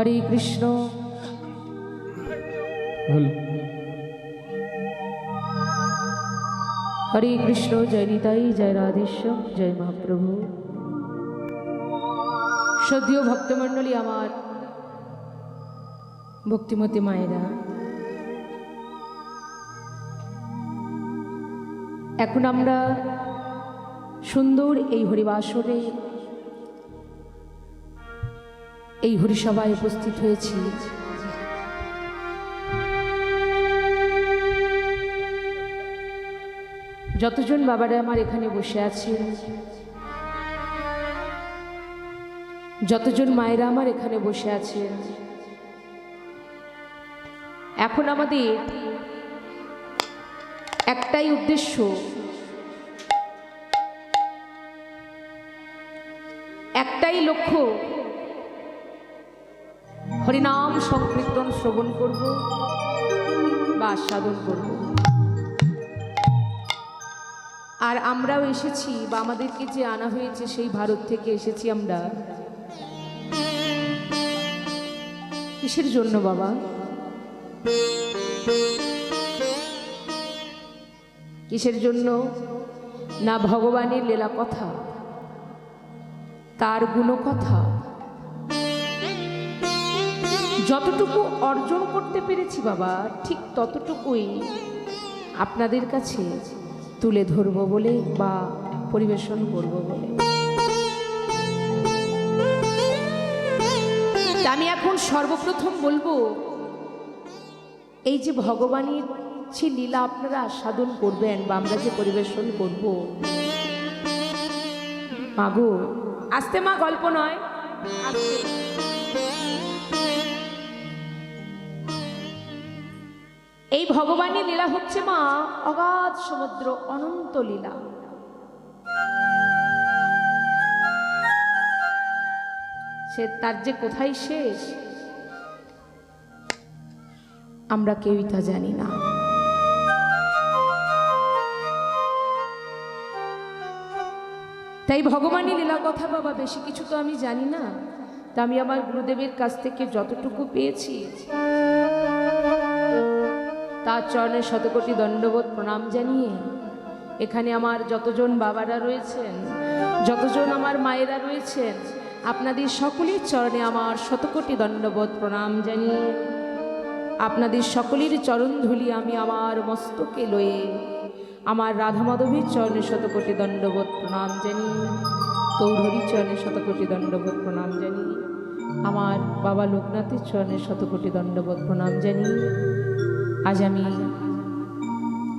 হরে কৃষ্ণ। হরে কৃষ্ণ জয় নিতাই জয় রাধেশ্যাম জয় মহাপ্রভু। সদ্যীয় ভক্তমণ্ডলী আমার ভক্তিমতী মায়েরা এখন আমরা সুন্দর এই হরিবাসরে এই হরিসভায় উপস্থিত হয়েছি। যতজন বাবারা আমার এখানে বসে আছেন, যতজন মায়েরা আমার এখানে বসে আছেন, এখন আমাদের একটাই উদ্দেশ্য, একটাই লক্ষ্য হরিনাম সংকীর্তন শ্রবণ করব বা আস্বাদন করব। আর আমরাও এসেছি বা আমাদেরকে যে আনা হয়েছে সেই ভারত থেকে এসেছি আমরা। কিসের জন্য বাবা? কিসের জন্য? না ভগবানের লীলা কথা, তার গুণকথা। যতটুকু অর্জন করতে পেরেছি বাবা, ঠিক ততটুকুই আপনাদের কাছে তুলে ধরব বলে বা পরিবেশন করব বলে আমি এখন সর্বপ্রথম বলব, এই যে ভগবানের যে লীলা আপনারা আস্বাদন করবেন বা আমরা যে পরিবেশন করব, মাগো, আসতে মা, গল্প নয়। এই ভগবানের লীলা হচ্ছে মা অগাধ সমুদ্র, অনন্ত লীলা। সে তার যে কোথায় শেষ, আমরা কেউই তা জানি না। তাই ভগবানের লীলা কথা বাবা, বেশি কিছু তো আমি জানি না। তা আমি আমার গুরুদেবের কাছ থেকে যতটুকু পেয়েছি। তার চরণে শতকোটি দণ্ডবোধ প্রণাম জানিয়ে এখানে আমার যতজন বাবারা রয়েছেন, যতজন আমার মায়েরা রয়েছেন, আপনাদের সকলের চরণে আমার শতকোটি দণ্ডবোধ প্রণাম জানিয়ে, আপনাদের সকলের চরণ ধুলি আমি আমার মস্তকে লয়ে আমার রাধা মাধবীর চরণে শতকোটি দণ্ডবোধ প্রণাম জানিয়ে কৌধরীর চরণে শতকোটি দণ্ডবোধ প্রণাম জানিয়ে, আমার বাবা লোকনাথের চরণে শতকোটি দণ্ডবোধ প্রণাম জানিয়ে আজ আমি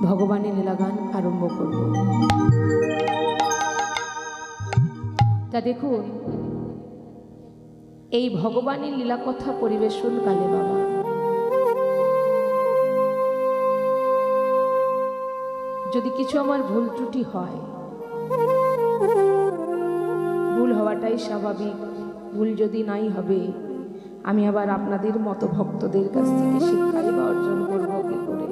ভগবানের লীলাগান আরম্ভ করব। তা দেখুন, এই ভগবানের লীলা কথা পরিবেশন কালে বাবা। যদি কিছু আমার ভুল ত্রুটি হয়, ভুল হওয়াটাই স্বাভাবিক, ভুল যদি নাই হবে আমি আবার আপনাদের মতো ভক্তদের কাছ থেকে শিক্ষাই বা অর্জন করব কি করে?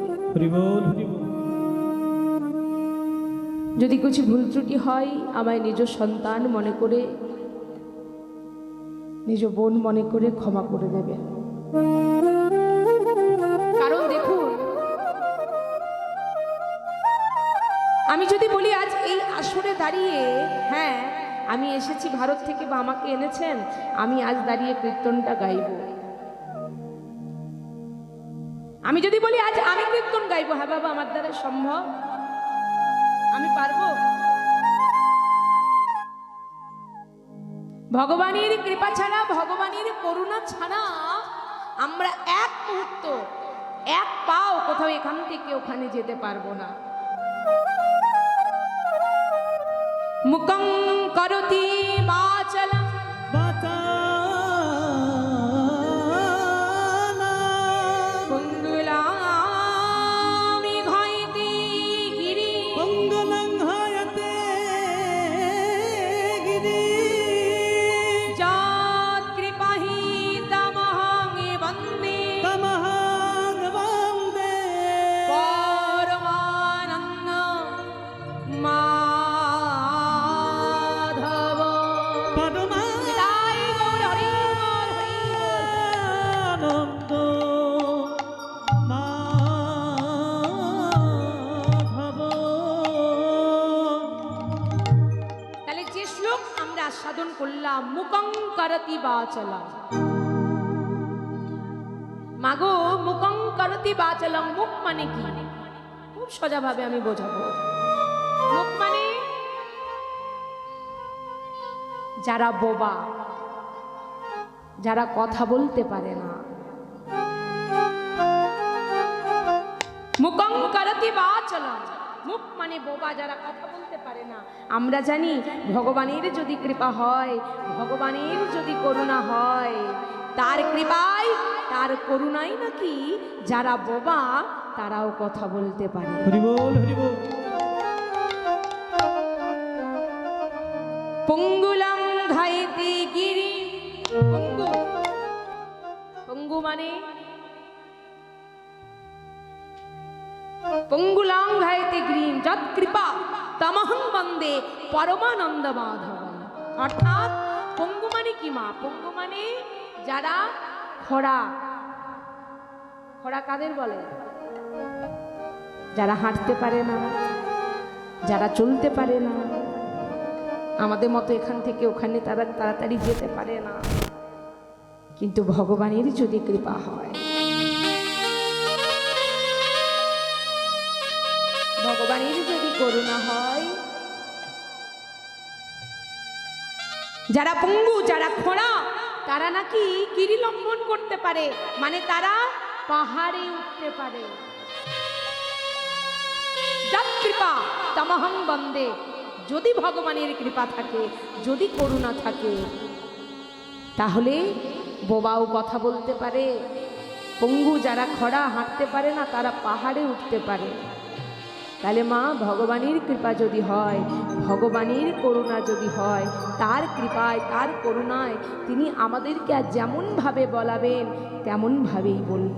যদি কিছু ভুল ত্রুটি হয় আমায় নিজ সন্তান মনে করে নিজ বোন মনে করে ক্ষমা করে দেবেন। কারণ দেখুন আমি যদি বলি আজ এই আসরে দাঁড়িয়ে হ্যাঁ আমি এসেছি ভারত থেকে, বা আমাকে এনেছেন, আমি আজ দাঁড়িয়ে কীর্তনটা গাইব। আমি যদি বলি, আজ আমি কীর্তন গাইবো হ্যাঁ বাবা, আমার দ্বারা সম্ভব। আমি পারব? ভগবানের কৃপা ছাড়া, ভগবানের করুণা ছাড়া আমরা এক মুহূর্ত, এক পাও কোথাও এখান থেকে ওখানে যেতে পারব না। মুকং করতি বাচলম বাচলম মাগো করতি বাচলম মুখ মানে কি? খুব আমি বোঝাবো। মুখ মানে? যারা বোবা, যারা কথা বলতে পারে না। মুকং করতি বাচলম মুখ মানে বোবা যারা কথা বলতে পারে না। আমরা জানি ভগবানের যদি কৃপা হয় ভগবানের যদি করুণা হয় তার কৃপায় তার করুণাই নাকি যারা বোবা তারাও কথা বলতে পারে। পঙ্গুলাম ধাইতে গিরি। পঙ্গু। পঙ্গু মানে পঙ্গুলাং ধাইতে গ্রীম যৎ কৃপা তমহং বন্দে পরমানন্দ মাধব অর্থাৎ পঙ্গু মানে কি মা পঙ্গু মানে যারা খরা খরা কাদের বলে? যারা হাঁটতে পারে না, যারা চলতে পারে না, আমাদের মতো এখান থেকে ওখানে তারা তাড়াতাড়ি যেতে পারে না। কিন্তু ভগবানের যদি কৃপা হয় ভগবানের যদি করুণা হয়। যারা পঙ্গু, যারা খোঁড়া, তারা নাকি গিরিলম্বন করতে পারে। মানে তারা পাহাড়ে উঠতে পারে। কৃপা, তমহং বন্দে। যদি ভগবানের কৃপা থাকে, যদি করুণা থাকে, তাহলে বোবাও কথা বলতে পারে। পঙ্গু যারা খরা হাঁটতে পারে না, তারা পাহাড়ে উঠতে পারে। তাহলে মা, ভগবানের কৃপা যদি হয়, ভগবানের করুণা যদি হয়, তার কৃপায়, তার করুণায় তিনি আমাদেরকে আর যেমনভাবে বলাবেন, তেমনভাবেই বলব।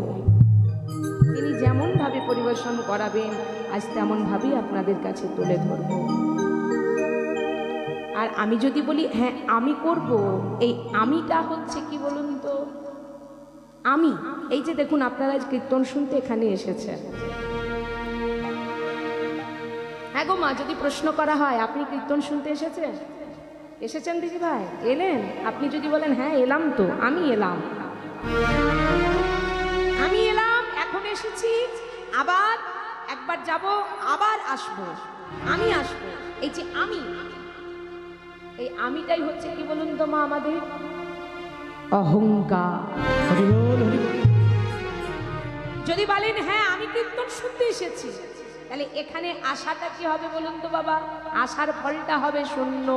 তিনি যেমনভাবে পরিবেশন করাবেন, আজ তেমনভাবেই আপনাদের কাছে তুলে ধরব। আর আমি যদি বলি হ্যাঁ আমি করব, এই আমিটা হচ্ছে কি বলুন তো? আমি, এই যে দেখুন, আপনারা আজ কীর্তন শুনতে এখানে এসেছেন। হ্যাঁ গো মা যদি প্রশ্ন করা হয় আপনি কীর্তন শুনতে এসেছেন? এসেছেন দিদি ভাই? এলেন? আপনি যদি বলেন হ্যাঁ এলাম তো আমি এলাম। আমি এলাম এখন এসেছি আবার একবার যাব আবার আসব। আমি আসব এই যে আমি। এই আমিটাই হচ্ছে কি বলুন তো মা আমাদের? অহংকার। যদি বলেন হ্যাঁ আমি কীর্তন শুনতে এসেছি। তাহলে এখানে আশাটা কি হবে বলুন তো বাবা? আশার ফলটা হবে শূন্য।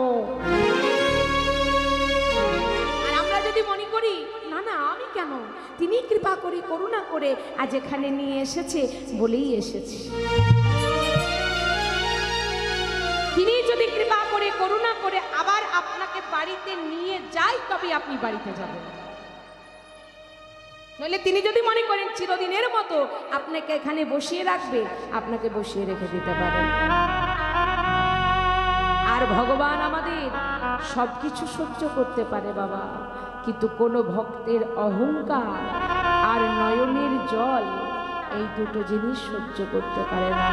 আর আমরা যদি মনে করি, না না, আমি কেন? তিনি কৃপা করে, করুণা করে আজ এখানে নিয়ে এসেছে, বলেই এসেছি। তিনি যদি কৃপা করে, করুণা করে আবার আপনাকে বাড়িতে নিয়ে যায় তবে আপনি বাড়িতে যাবেন। নইলে তিনি যদি মনে করেন চিরদিনের মতো আপনাকে এখানে বসিয়ে রাখবে আপনাকে বসিয়ে রেখে দিতে পারেন আর ভগবান আমাদের সব কিছু সহ্য করতে পারে বাবা কিন্তু কোনো ভক্তের অহংকার আর নয়নের জল এই দুটো জিনিস সহ্য করতে পারে না।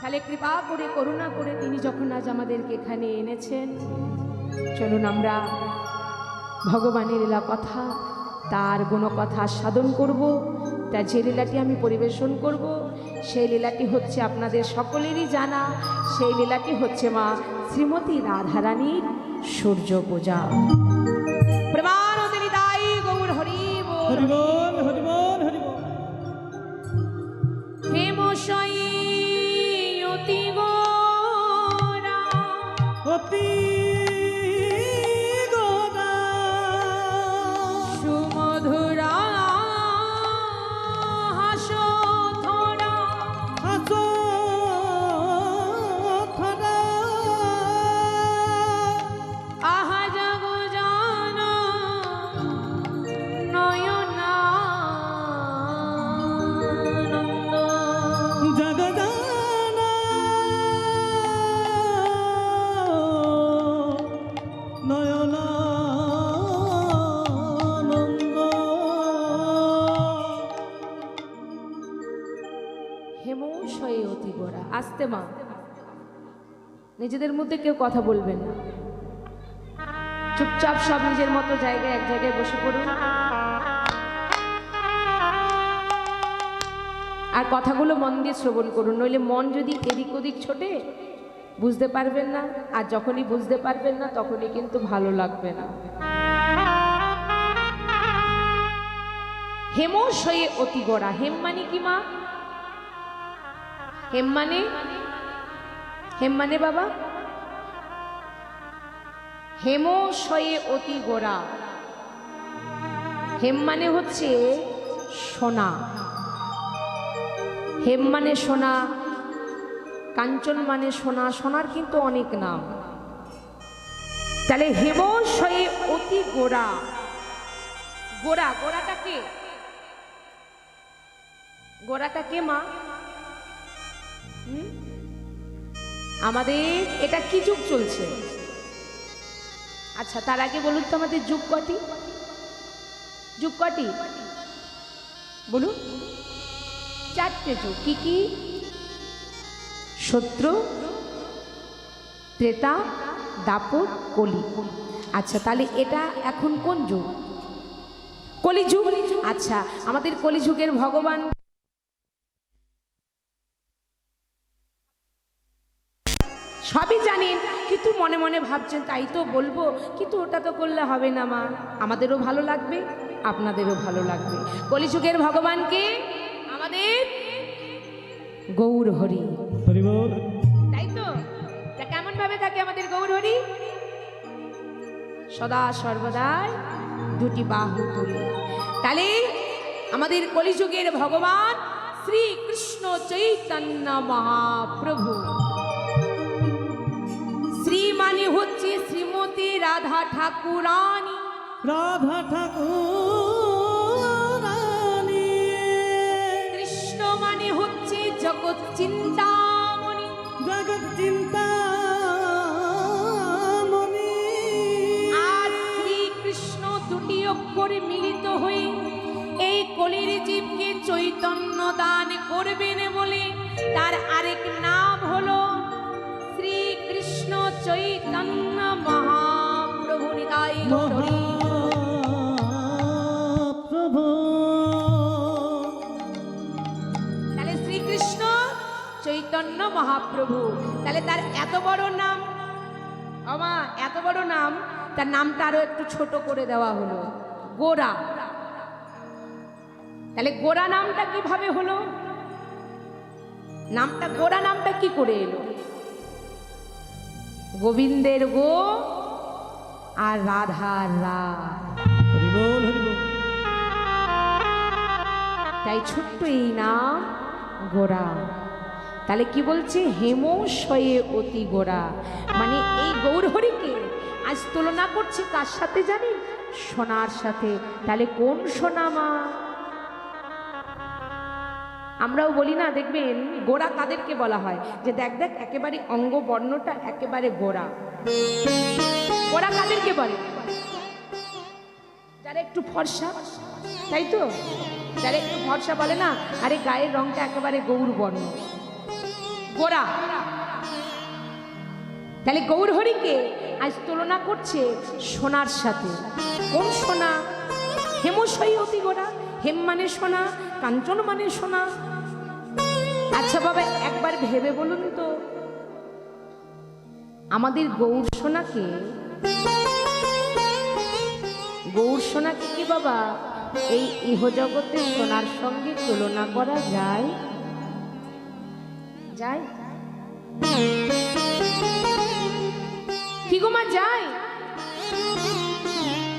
তাহলে কৃপা করে করুণা করে তিনি যখন আজ আমাদেরকে এখানে এনেছেন চলুন আমরা ভগবানের লীলা কথা, তার কোনো গুণকথা সাধন করব তা যে লীলাটি আমি পরিবেশন করব, সেই লীলাটি হচ্ছে আপনাদের সকলেরই জানা। সেই লীলাটি হচ্ছে মা শ্রীমতী রাধারানীর সূর্য পূজা। প্রমাণ গৌর হরি হরিব। হরি নিজেদের মধ্যে কেউ কথা বলবেন না। চুপচাপ সব নিজের মতো জায়গায় এক জায়গায় বসে পড়ুন। আর কথাগুলো মন দিয়ে শ্রবণ করুন, নইলে মন যদি এদিক ওদিক ছোটে, বুঝতে পারবেন না, আর যখনই বুঝতে পারবেন না, তখনই কিন্তু ভালো লাগবে না। হেমশয়ে অতি গোড়া। হেম মানে কি মা? হেম মানে হেম মানে বাবা? হেম হেমশয়ে অতি গোড়া। হেম মানে হচ্ছে সোনা। হেম মানে সোনা, কাঞ্চন মানে সোনা, সোনার কিন্তু অনেক নাম। তাহলে হেম হেমশয়ে অতি গোড়া। গোড়া, গোড়াটা কে? গোড়াটা কে মা? আমাদের এটা কি যুগ চলছে? আচ্ছা তার আগে বলুন তো আমাদের যুগ কটি? যুগ কটি? বলুন। চারটে যুগ। কি কি? সত্য ত্রেতা দাপর কলি। আচ্ছা তাহলে এটা এখন কোন যুগ? কলিযুগ। আচ্ছা আমাদের কলিযুগের ভগবান সবই জানেন কিন্তু মনে মনে ভাবছেন তাই তো বলব কিন্তু ওটা তো করলে হবে না মা। আমাদেরও ভালো লাগবে আপনাদেরও ভালো লাগবে। কলিযুগের ভগবানকে আমাদের গৌর হরি। তাই তো? তা কেমন ভাবে থাকে আমাদের গৌর হরি? সদা সর্বদাই দুটি বাহু তুলে। তাহলে আমাদের কলিযুগের ভগবান শ্রী কৃষ্ণ চৈতন্য মহাপ্রভু। শ্রী মানে হচ্ছে শ্রীমতী রাধা ঠাকুরানী। রাধা ঠাকুর কৃষ্ণ মানে হচ্ছে জগৎ চিন্তামণি। জগৎ চিন্তা আর শ্রীকৃষ্ণ দুটি অক্ষরে মিলিত হয়ে এই কলির জীবকে চৈতন্য দান করবেন বলে তার আরেক নাম হলো চৈতন্য মহাপ্রভু। নিতাই গৌর প্রভু তাহলে শ্রীকৃষ্ণ চৈতন্য মহাপ্রভু তাহলে তার এত বড় নাম? আমা এত বড় নাম? তার নামটা আরও একটু ছোট করে দেওয়া হলো। গোরা। তাহলে গোরা নামটা কীভাবে হলো? নামটা গোরা নামটা কি করে এলো? গোবিন্দের গো আর রাধার রা। তাই ছোট্ট এই নাম গোরা। তাহলে কি বলছে? হেমশয়ে অতি গোরা। মানে এই গৌরহরিকে আজ তুলনা করছে কার সাথে জানি সোনার সাথে। তাহলে কোন সোনা মা? আমরাও বলি না, দেখবেন গোড়া কাদেরকে বলা হয়? যে দেখ দেখ, একেবারে অঙ্গ বর্ণটা একেবারে গোড়া। গোড়া কাদেরকে বলে? যারা একটু ফর্সা, তাই তো? যারা একটু ফর্সা বলে না, আরে গায়ের রংটা একেবারে গৌর বর্ণ। গোরা তাহলে গৌর হরিকে আজ তুলনা করছে সোনার সাথে। কোন সোনা? হেমশয়ী অতি গোরা হেম মানে সোনা, কাঞ্চন মানে সোনা আচ্ছা বাবা, একবার ভেবে বলুন তো। আমাদের গৌর সোনাকে গৌর সোনাকে কি বাবা, এই ইহজগতের সোনার সঙ্গে তুলনা করা যায়? যায়? কি গো মা, যায়?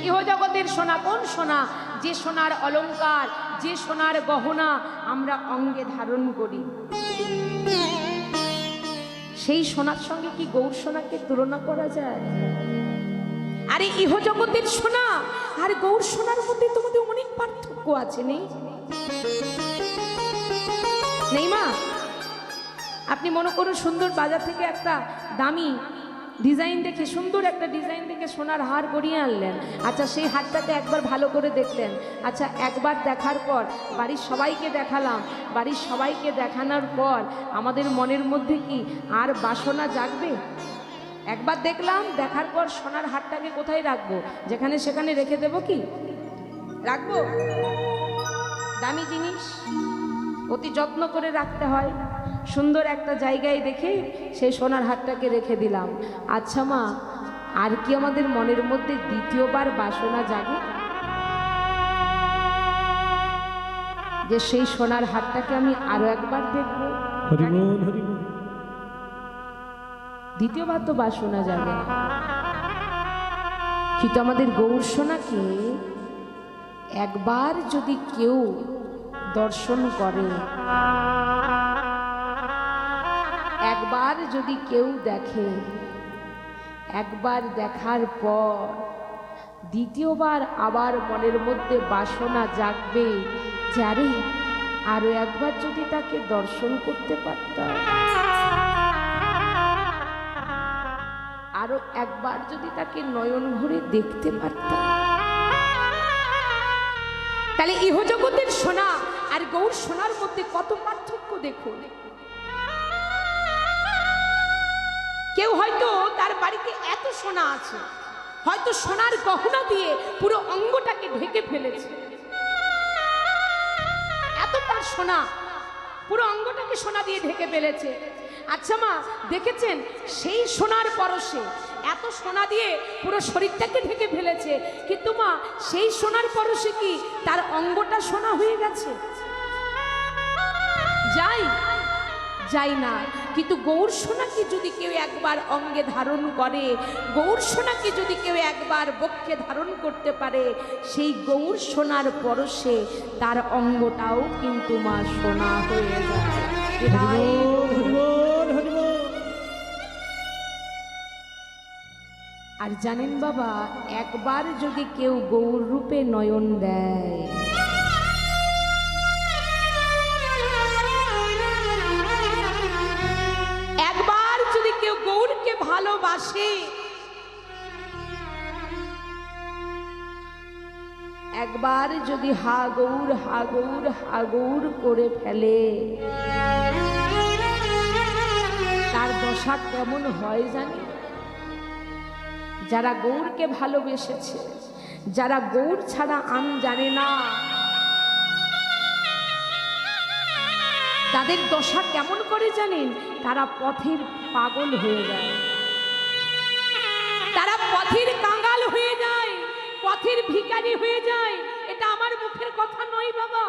ইহজগতের সোনা কোন সোনা? যে সোনার অলংকার যে সোনার গহনা আমরা অঙ্গে ধারণ করি। সেই সোনার সঙ্গে কি গৌর সোনাকে তুলনা করা যায়? আরে ইহ জগতের সোনা আর গৌর সোনার মধ্যে তোমাদের অনেক পার্থক্য আছে, নেই? নেই মা? আপনি মনে করুন সুন্দর বাজার থেকে একটা দামি ডিজাইন দেখে, সুন্দর একটা ডিজাইন দেখে সোনার হার গড়িয়ে আনলেন। আচ্ছা সেই হারটাকে একবার ভালো করে দেখলেন। আচ্ছা একবার দেখার পর, বাড়ির সবাইকে দেখালাম। বাড়ির সবাইকে দেখানোর পর, আমাদের মনের মধ্যে কি আর বাসনা জাগবে? একবার দেখলাম, দেখার পর সোনার হারটাকে কোথায় রাখব? যেখানে সেখানে রেখে দেবো কি? রাখব? দামি জিনিস অতি যত্ন করে রাখতে হয়। সুন্দর একটা জায়গায় দেখে সেই সোনার হারটাকে রেখে দিলাম। আচ্ছা মা আর কি আমাদের মনের মধ্যে দ্বিতীয়বার বাসনা জাগে? যে সেই সোনার হারটাকে আমি আরও একবার দেখব। দ্বিতীয়বার তো বাসনা জাগে না। কিন্তু আমাদের গৌর সোনাকে একবার যদি কেউ দর্শন করে একবার যদি কেউ দেখে, একবার দেখার পর দ্বিতীয়বার আবার মনের মধ্যে বাসনা জাগবে, যারে আরও একবার যদি তাকে দর্শন করতে পারতাম। আরও একবার যদি তাকে নয়ন ভরে দেখতে পারতাম। তাহলে ইহজগতের সোনা আর গৌর সোনার মধ্যে কত পার্থক্য দেখুন। কেউ হয়তো তার বাড়িতে এত সোনা আছে, হয়তো সোনার গহনা দিয়ে পুরো অঙ্গটাকে ঢেকে ফেলেছে। এত তার সোনা, পুরো অঙ্গটাকে সোনা দিয়ে ঢেকে ফেলেছে। আচ্ছা মা, দেখেছেন? সেই সোনার পরশে এত সোনা দিয়ে পুরো শরীরটাকে ঢেকে ফেলেছে। কিন্তু মা, সেই সোনার পরশে কি তার অঙ্গটা সোনা হয়ে গেছে? যাই না। কিন্তু গৌর সোনাকে যদি কেউ একবার অঙ্গে ধারণ করে গৌর সোনাকে যদি কেউ একবার বক্ষে ধারণ করতে পারে সেই গৌর সোনার পরশে তার অঙ্গটাও কিন্তু মা সোনা হয়ে যায়। আর জানেন বাবা একবার যদি কেউ গৌর রূপে নয়ন দেয় ভালোবাসে একবার যদি হা গৌর হা গৌর করে ফেলে, তার দশা কেমন হয় জানি? যারা গৌরকে ভালোবেসেছে, যারা গৌর ছাড়া আন জানে না, তাদের দশা কেমন করে জানেন? তারা পথের পাগল হয়ে যায়। পথের কাঙ্গাল হয়ে যায়, পথের ভিকারি হয়ে যায়। এটা আমার মুখের কথা নয় বাবা।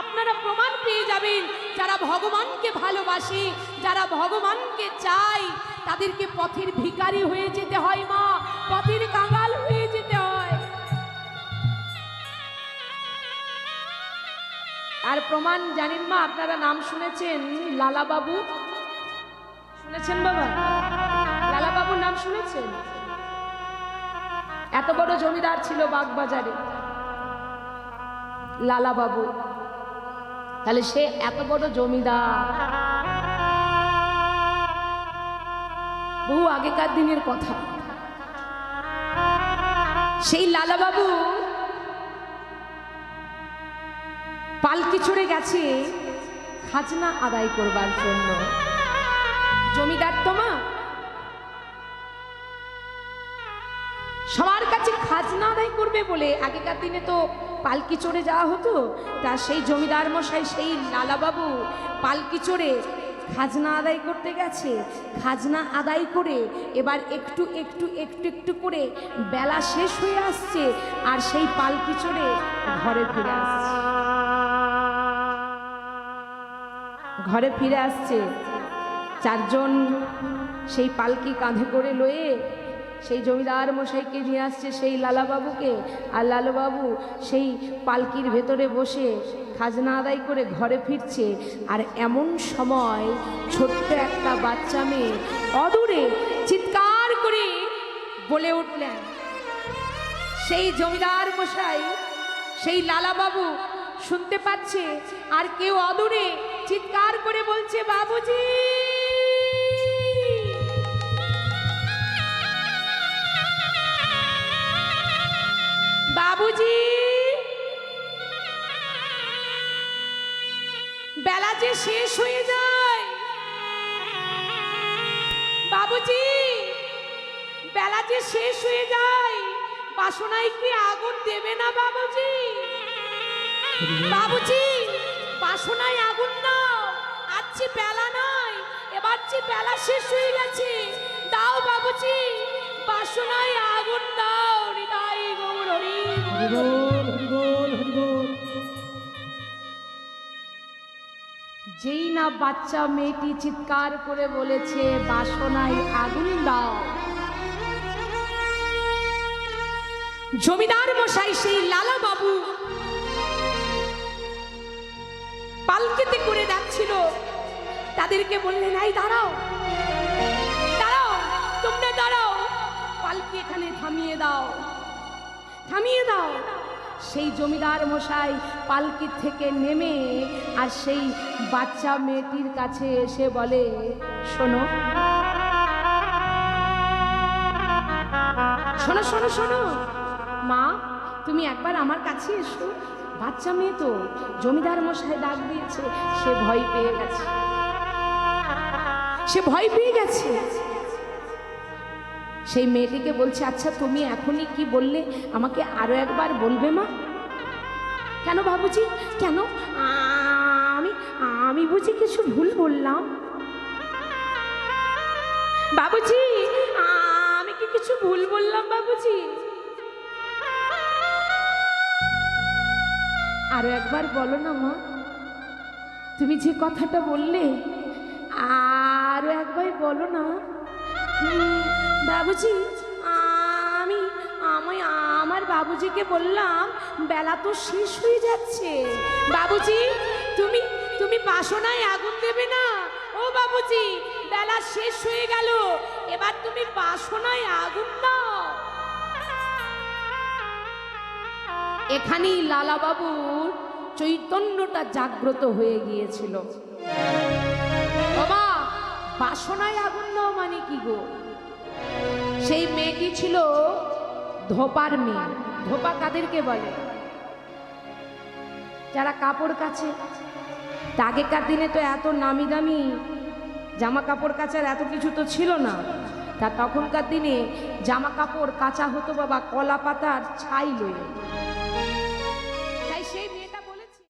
আপনারা প্রমাণ পেয়ে যাবেন, যারা ভগবানকে ভালোবাসে, যারা ভগবানকে চায়, তাদেরকে পথের ভিকারি হয়ে যেতে হয় মা, পথের কাঙ্গাল হয়ে যেতে হয়। আর প্রমাণ জানেন মা, আপনারা নাম শুনেছেন লালা বাবু শুনেছেন বাবা? লালা বাবুর নাম শুনেছেন? এত বড় জমিদার ছিল বাগবাজারে। লালা বাবু তাহলে সে এত বড় জমিদার। বহু আগেকার দিনের কথা। সেই লালা বাবু পালকি চড়ে গেছে খাজনা আদায় করবার জন্য। জমিদার তো আদায় করবে বলে আগেকার দিনে তো পালকি চড়ে যাওয়া হতো। তা সেই জমিদার মশাই, সেই লালাবাবু পালকি চড়ে খাজনা আদায় করতে গেছে। খাজনা আদায় করে এবার একটু একটু একটু একটু করে বেলা শেষ হয়ে আসছে আর সেই পালকি চড়ে ঘরে ফিরে আসছে। ঘরে ফিরে আসছে। চারজন সেই পালকি কাঁধে করে লয়ে সেই জমিদার মশাইকে নিয়ে আসছে, সেই লালাবাবুকে। আর লালুবাবু সেই পালকির ভেতরে বসে খাজনা আদায় করে ঘরে ফিরছে। আর এমন সময় ছোট্ট একটা বাচ্চা মেয়ে অদূরে চিৎকার করে বলে উঠলেন, সেই জমিদার মশাই, সেই লালাবাবু শুনতে পাচ্ছে? আর কেউ অদূরে চিৎকার করে বলছে, বাবুজি! বাসনায় কি আগুন দেবে না বাবুজি? বাবুজি বাসনায় আগুন দাও। আজ যে বেলা নয় এবার যে বেলা শেষ হয়ে গেছে। দাও বাবুজি বাসনায় আগুন দাও হৃদয় গৌরী হরি বল হরি বল হরি বল যেই না বাচ্চা মেয়েটি চিৎকার করে বলেছে বাসনায় আগুন দাও। জমিদার মশাই সেই লালা বাবু পালকিতে করে যাচ্ছিল। তাদেরকে বললেন, এই দাঁড়াও দাঁড়াও, তোমরা দাঁড়াও, পালকি এখানে থামিয়ে দাও থামিয়ে দাও। সেই জমিদার মশাই পালকি থেকে নেমে আর সেই বাচ্চা মেয়েটির কাছে এসে বলে, শোনো শোনো শোনো শোনো মা, তুমি একবার আমার কাছে এসো। বাচ্চা মেয়ে তো, জমিদার মশাই ডাক দিয়েছে, সে ভয় পেয়ে গেছে। সে ভয় পেয়ে গেছে। সেই মেয়েটিকে বলছে আচ্ছা তুমি এখনই কি বললে? আমাকে আরও একবার বলবে মা? কেন বাবুজি? কেন? আমি আমি বুঝি কিছু ভুল বললাম। বাবুজি, আমি কি কিছু ভুল বললাম বাবুজি? আরও একবার বলো না মা। তুমি যে কথাটা বললে, আরও একবার বলো না। বাবুজি, আমি আমি, আমার বাবুজিকে বললাম, বেলা তো শেষ হয়ে যাচ্ছে। বাবুজি, তুমি তুমি বাসনায় আগুন দেবে না। ও বাবুজি, বেলা শেষ হয়ে গেল। এবার তুমি বাসনায় আগুন দাও। এখানেই লালা বাবুর চৈতন্যটা জাগ্রত হয়ে গিয়েছিল। বাবা, বাসনায় আগুন দাও মানে কি গো? সেই মেয়েটি ছিল ধোপার মেয়ে। ধোপা কাদেরকে বলে? যারা কাপড় কাছে। আগেকার দিনে তো এত নামি দামি জামা কাপড় কাচার এত কিছু তো ছিল না। তা তখনকার দিনে জামা কাপড় কাঁচা হতো বাবা কলা পাতার ছাই লয়ে।